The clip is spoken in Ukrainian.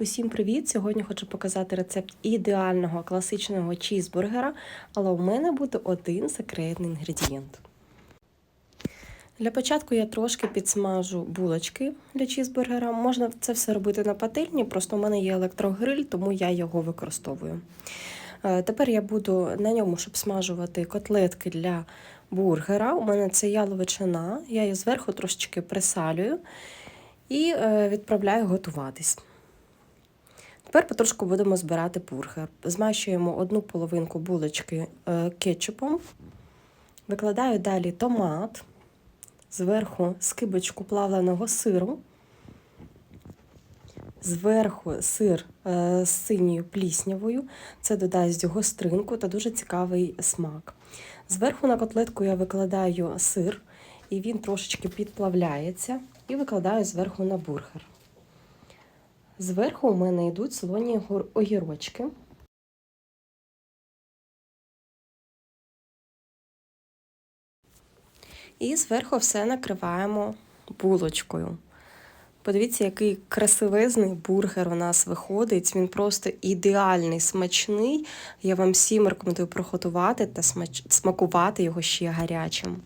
Усім привіт! Сьогодні хочу показати рецепт ідеального класичного чізбургера, але у мене буде один секретний інгредієнт. Для початку я трошки підсмажу булочки для чізбургера. Можна це все робити на пательні, просто у мене є електрогриль, тому я його використовую. Е, Тепер я буду на ньому, щоб смажувати котлетки для бургера. У мене це яловичина, я її зверху трошечки присалюю і е, відправляю готуватись. Тепер потрошку будемо збирати бургер. Змащуємо одну половинку булочки е, кетчупом, викладаю далі томат, зверху скибочку плавленого сиру, зверху сир е, з синьою пліснявою, це додасть гостринку та дуже цікавий смак. Зверху на котлетку я викладаю сир, і він трошечки підплавляється, і викладаю зверху на бургер. Зверху у мене йдуть солоні огірочки. І зверху все накриваємо булочкою. Подивіться, який красивезний бургер у нас виходить. Він просто ідеальний, смачний. Я вам всім рекомендую приготувати та смакувати його ще гарячим.